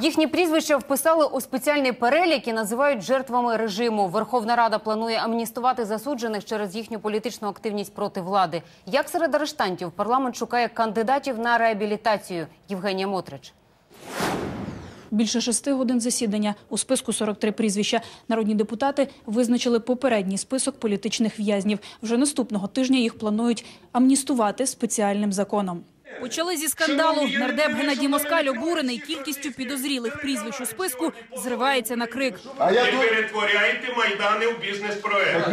Їхні прізвища вписали у спеціальний перелік і називають жертвами режиму. Верховна Рада планує амністувати засуджених через їхню політичну активність проти влади. Як серед арештантів парламент шукає кандидатів на реабілітацію? Євгенія Мотрич. Більше шести годин засідання. У списку 43 прізвища. Народні депутати визначили попередній список політичних в'язнів. Вже наступного тижня їх планують амністувати спеціальним законом. Почали зі скандалу. Нардеп Геннадій Москаль обурений кількістю підозрілих прізвищ у списку зривається на крик. А я Не перетворяйте майдани в бізнес-проект.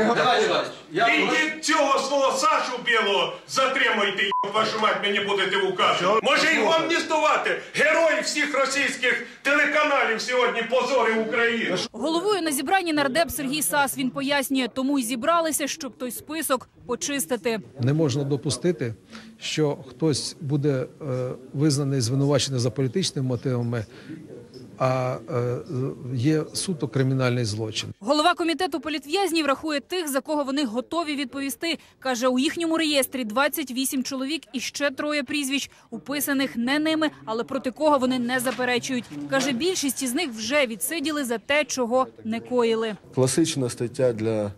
Ідіть цього свого Сашу білого затримуйте, вашу мать, мені будете указувати. Може його амністувати? Герой всіх російських телеканалів сьогодні позори України. Головою на зібранні нардеп Сергій Сас. Він пояснює, тому й зібралися, щоб той список почистити. Не можна допустити, що хтось буде е, визнаний звинувачений за політичними мотивами, а е, є суто кримінальний злочин. Голова комітету політв'язнів рахує тих, за кого вони готові відповісти. Каже, у їхньому реєстрі 28 чоловік і ще троє прізвищ, уписаних не ними, але проти кого вони не заперечують. Каже, більшість із них вже відсиділи за те, чого не коїли. Класична стаття для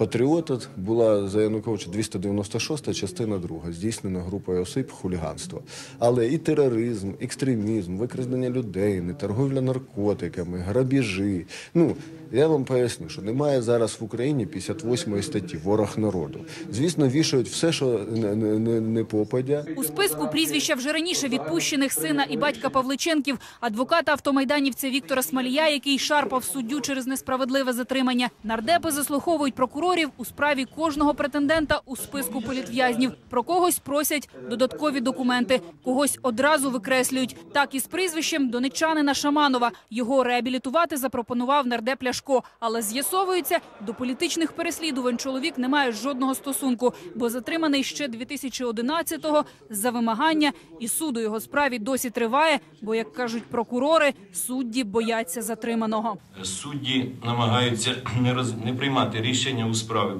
патріота була за Януковича 296 частина друга, здійснена групою осіб хуліганства. Але і тероризм, екстремізм, викрадення людей, торговля наркотиками, грабіжі. Ну, я вам поясню, що немає зараз в Україні 58 статті Ворог народу. Звісно, вішають все, що не, не, не, не попадя. У списку прізвища вже раніше відпущених сина і батька Павличенків, адвоката автомайданівця Віктора Смалія, який шарпав суддю через несправедливе затримання. Нардепи заслуховують прокурорів у справі кожного претендента у списку політв'язнів. Про когось просять додаткові документи, когось одразу викреслюють. Так і з прізвищем донечанина Шаманова. Його реабілітувати запропонував нардеп Ляшко. Але з'ясовується, до політичних переслідувань чоловік не має жодного стосунку, бо затриманий ще 2011-го за вимагання, і суд у його справі досі триває. Бо, як кажуть прокурори, судді бояться затриманого. Судді намагаються не, роз... не приймати рішення у справі,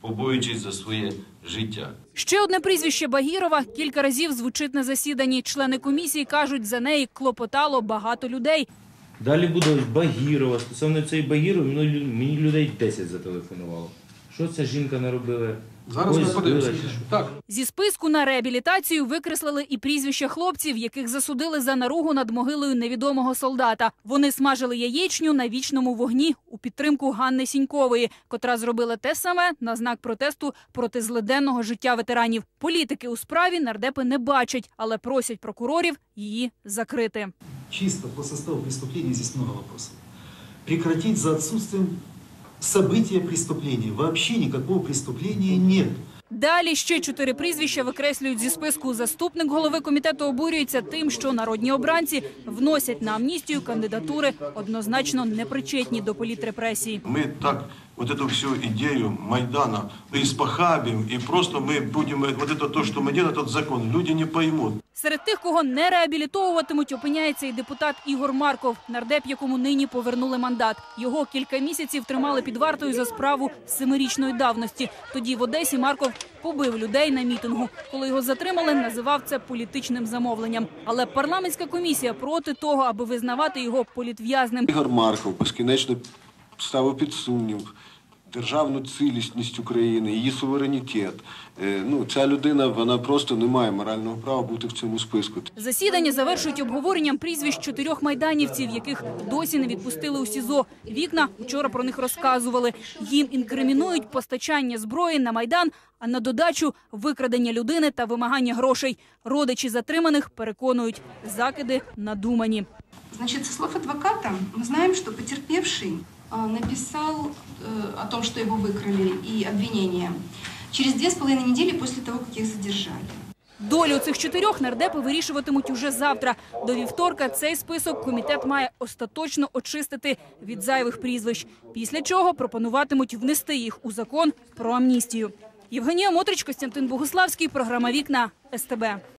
побоюючись за своє життя. Ще одне прізвище Багірова кілька разів звучить на засіданні. Члени комісії кажуть, за неї клопотало багато людей. Далі буде Багірова. Стосовно цієї Багірови, ну, мені людей 10 зателефонувало. Що ця жінка наробила? зараз ми подивимося. Так, Зі списку на реабілітацію викреслили і прізвища хлопців, яких засудили за наругу над могилою невідомого солдата. Вони смажили яєчню на вічному вогні у підтримку Ганни Сінькової, котра зробила те саме на знак протесту проти злиденного життя ветеранів. Політики у справі нардепи не бачать, але просять прокурорів її закрити. Чисто по составу преступления здесь много вопросов. Прекратить за отсутствием события преступления. Вообще никакого преступления нет. Далі ще чотири прізвища викреслюють зі списку. Заступник голови комітету обурюється тим, що народні обранці вносять на амністію кандидатури однозначно непричетні до політрепресії. Мы так вот эту всю идею Майдана испохабим, и просто мы будем, вот это то, что мы делаем, этот закон, люди не поймут. Серед тих, кого не реабілітовуватимуть, опиняється і депутат Ігор Марков, нардеп, якому нині повернули мандат. Його кілька місяців тримали під вартою за справу семирічної давності. Тоді в Одесі Марков побив людей на мітингу. Коли його затримали, називав це політичним замовленням. Але парламентська комісія проти того, аби визнавати його політв'язним. Ігор Марков безкінечно ставив під сумнів державну цілісність України, її суверенітет. Е, Ну, ця людина вона просто не має морального права бути в цьому списку. Засідання завершують обговоренням прізвищ чотирьох майданівців, яких досі не відпустили у СІЗО. Вікна вчора про них розказували. Їм інкримінують постачання зброї на майдан, а на додачу викрадення людини та вимагання грошей. Родичі затриманих переконують, закиди надумані. Значит, со слов адвоката мы знаем, что потерпевший написал э, о том, что его выкрали и обвинения через две с половиной недели после того, как их задержали. Долю цих чотирьох нардепи вирішуватимуть уже завтра. До вівторка цей список комітет має остаточно очистити від зайвих прізвищ. Після чого пропонуватимуть внести їх у закон про амністію. Євгенія Мотрич, Костянтин Богуславський, програма Вікна СТБ.